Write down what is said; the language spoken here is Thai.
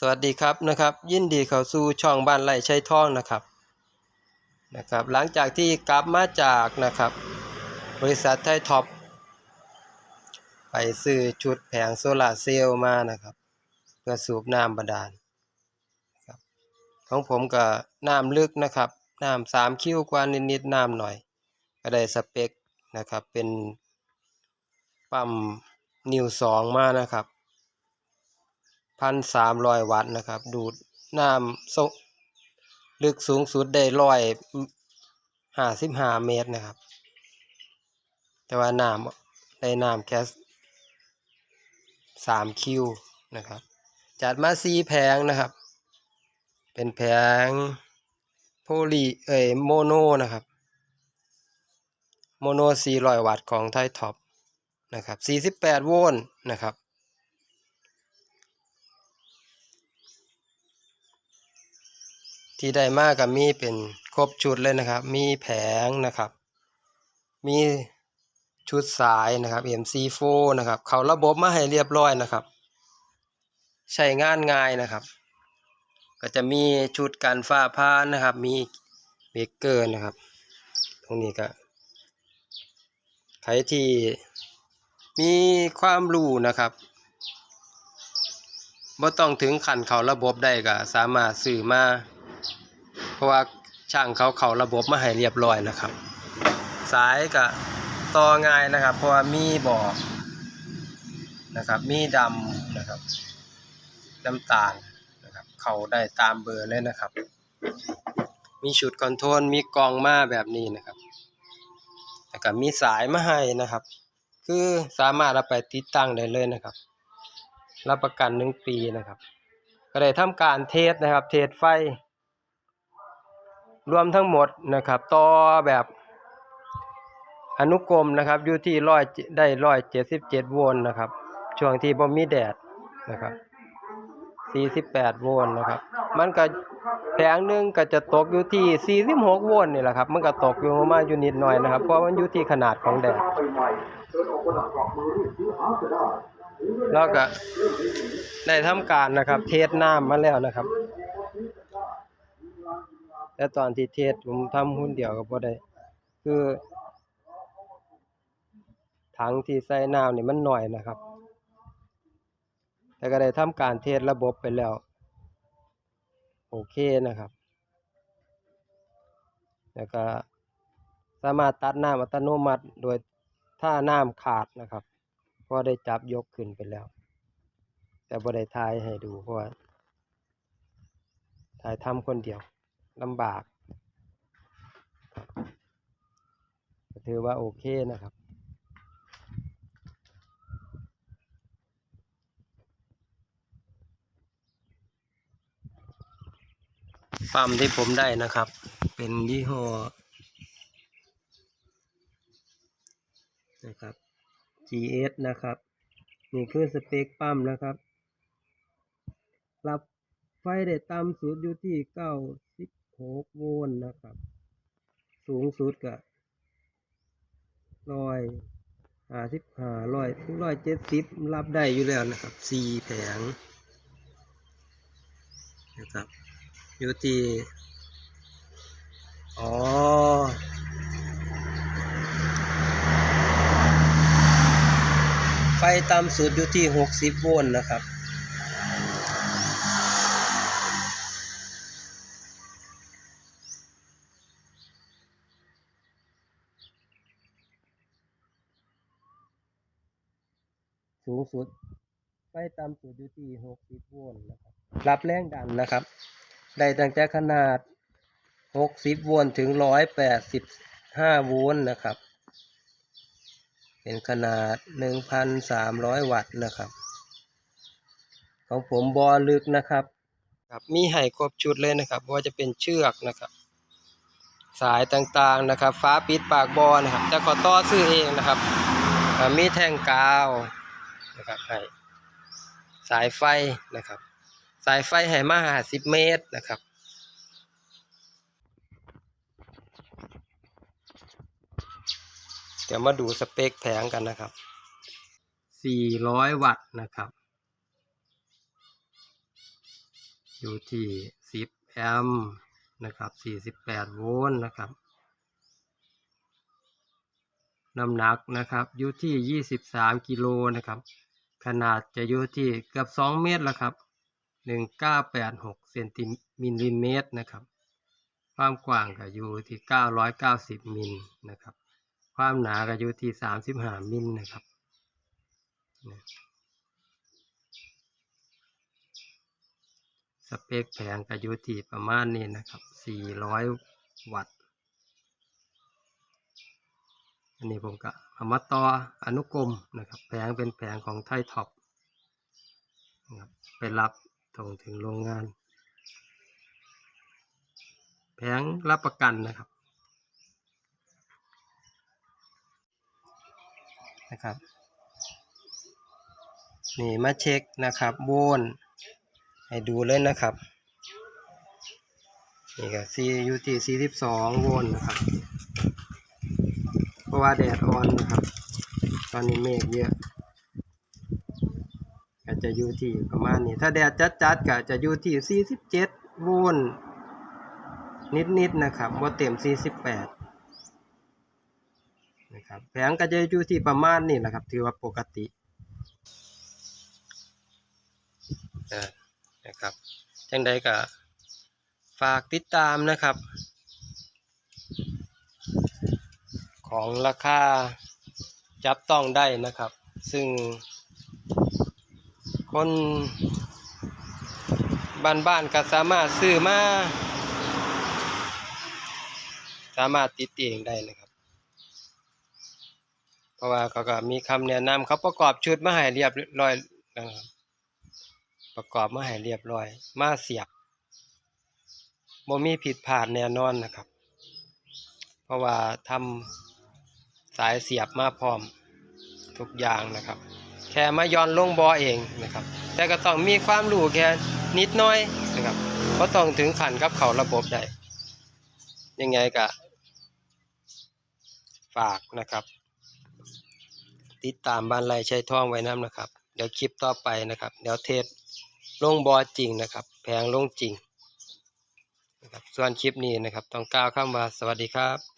สวัสดีครับนะครับ ยินดีเข้าสู่ช่องบ้านไร่ชัยทองนะครับนะครับ หลังจากที่กลับมาจากนะครับ บริษัทไทยท็อปไปซื้อชุดแผงโซลาร์เซลล์มานะครับ เพื่อสูบน้ำบาดาลนะครับของผมก็น้ำลึกนะครับน้ำสามคิวกว่านิดๆน้ำหน่อย ก็ได้สเปคนะครับเป็นปั๊มนิวสองมานะครับ พันสามร้อยวัตต์นะครับ ดูดน้ำสลึกสูงสุดได้ร้อยห้าสิบห้าเมตรนะครับ แต่ว่าน้ำได้น้ำแค่สามคิวนะครับ จัดมาสีแผงนะครับ เป็นแผงโพลีเอ่ยโมโนนะครับ โมโนสี่ร้อยวัตต์ของไทยท็อปนะครับสี่สิบแปดโวลต์นะครับ ที่ได้มากกับมีเป็นครบชุดเลยนะครับ มีแผงนะครับ มีชุดสายนะครับ MC4 นะครับ เขาระบบมาให้เรียบร้อยนะครับ ใช้งานง่ายนะครับ ก็จะมีชุดกันฝ้าพานนะครับ มีเบเกอร์นะครับ ตรงนี้ก็ใครที่มีความรู้นะครับบ่ต้องถึงขันเขาระบบได้ก็สามารถซื้อมา เพราะว่าช่างเขาเขาระบบมาให้เรียบร้อยนะครับ สายก็ต่อง่ายนะครับ เพราะว่ามีบอกนะครับมีดำนะครับน้ำตาลนะครับเขาได้ตามเบอร์เลยนะครับ มีชุดคอนโทรลมีกองมาแบบนี้นะครับแล้วก็มีสายมาให้นะครับ คือสามารถเอาไปติดตั้งได้เลยนะครับ รับประกันหนึ่งปีนะครับ ก็ได้ทำการเทสนะครับ เทสไฟ รวมทั้งหมดนะครับต่อแบบอนุกรมนะครับอยู่ที่ร้อยได้ร้อยเจ็ดสิบเจ็ดโวลต์นะครับ ช่วงที่บ่มีแดดนะครับสี่สิบแปดโวลต์นะครับ มันก็แผงหนึงก็จะตกอยู่ที่สี่สิบหกโวลต์นี่แหละครับ มันก็ตกอยู่มาอยู่นิดหน่อยนะครับ เพราะมันอยู่ที่ขนาดของแดด แล้วก็ได้ทำการนะครับ เทสน้ำมาแล้วนะครับ แต่ตอนที่เทสผมทำหุ้นเดียวกับบ่ได้ คือถังที่ใส่น้ำนี่มันหน่อยนะครับ แต่ก็ได้ทำการเทสระบบไปแล้ว โอเคนะครับ แล้วก็สามารถตัดน้ำอัตโนมัติโดยถ้าน้ำขาดนะครับก็ได้จับยกขึ้นไปแล้ว แต่บ่ได้ถ่ายให้ดูเพราะว่าถ่ายทำคนเดียว ลำบากถือว่าโอเคนะครับ ปั๊มที่ผมได้นะครับ เป็นยี่ห้อนะครับ GS นะครับ นี่คือสเปคปั๊มนะครับ รับไฟได้ต่ำสุดอยู่ที่เก้า 96โวลต์นะครับ สูงสุดก็ร้อยห้าสิบห้าร้อยถึงร้อยเจ็ดสิบรับได้อยู่แล้วนะครับสี่แผงนะครับอยู่ที่อ๋อไฟต่ำสุดอยู่ที่หกสิบโวลต์นะครับ สูงสุด ไฟต่ำสุดอยู่ที่หกสิบโวลต์นะครับรับแรงดันนะครับ ได้ตั้งแต่ขนาดหกสิบโวลต์ถึงร้อยแปดสิบห้าโวลต์นะครับ เป็นขนาดหนึ่งพันสามร้อยวัตต์นะครับ ของผมบอลึกนะครับครับมีให้ครบชุดเลยนะครับว่าจะเป็นเชือกนะครับ สายต่างๆนะครับ ฟ้าปิดปากบอนะครับแต่ขอต่อซื้อเองนะครับ มีแท่งกาว นะครับให้สายไฟนะครับ สายไฟให้มาหาสิบเมตรนะครับเดี๋ยวมาดูสเปคแผงกันนะครับ 400 วัตต์นะครับ อยู่ที่ 10 แอมป์นะครับ 48 โวลต์นะครับ น้ำหนักนะครับ อยู่ที่ 23 กิโลนะครับ ขนาดจะอยู่ที่เกือบ 2 เมตรแล้วครับ 1986เซนติมิลลิเมตรนะครับ ความกว้างก็อยู่ที่ 990 มิลนะครับ ความหนาก็อยู่ที่ 35 มิลนะครับสเปคแผงก็อยู่ที่ประมาณนี้นะครับ 400 วัตต์ อันนี้ผมก็ เอามาต่ออนุกรมนะครับแผงเป็นแผงของไทยท็อปนะครับไปรับตรงถึงโรงงาน แผงรับประกันนะครับนะครับนี่มาเช็คนะครับโวลต์ให้ดูเลยนะครับนี่ก็ซีอยู่ที่42โวลต์นะครับ ราะว่าแดดอ่อนนะครับ ตอนนี้เมฆเยอะก็จะอยู่ที่ประมาณนี้ ถ้าแดดจัดๆก็จะอยู่ที่ 47 โวลต์นิดๆนะครับว่าเต็ม 48 นะครับแผงก็จะอยู่ที่ประมาณนี้นะครับ ถือว่าปกติอ่านะครับจังใดก็ฝากติดตามนะครับ ของราคาจับต้องได้นะครับ ซึ่ง คนบ้านๆก็สามารถซื้อมา สามารถติดเองได้นะครับ เพราะว่าเขาก็มีคำแนะนำเขาประกอบชุดมาให้เรียบร้อยนะครับประกอบมาให้เรียบร้อย มาเสียบบ่มีผิดพลาดแน่นอนนะครับ เพราะว่าทำ สายเสียบมาพร้อมทุกอย่างนะครับ แค่มาย้อนลงบอเองนะครับ แต่ก็ต้องมีความรู้แค่นิดน้อยนะครับเพราะต้องถึงขันกับเขาระบบได้ยังไงก็ฝากนะครับ ติดตามบ้านไรใช้ท่องไว้น้ำนะครับ เดี๋ยวคลิปต่อไปนะครับ เดี๋ยวเทสลงบอจริงนะครับ แพงลงจริงนะครับส่วนคลิปนี้นะครับ ต้องกล่าวคำว่าสวัสดีครับ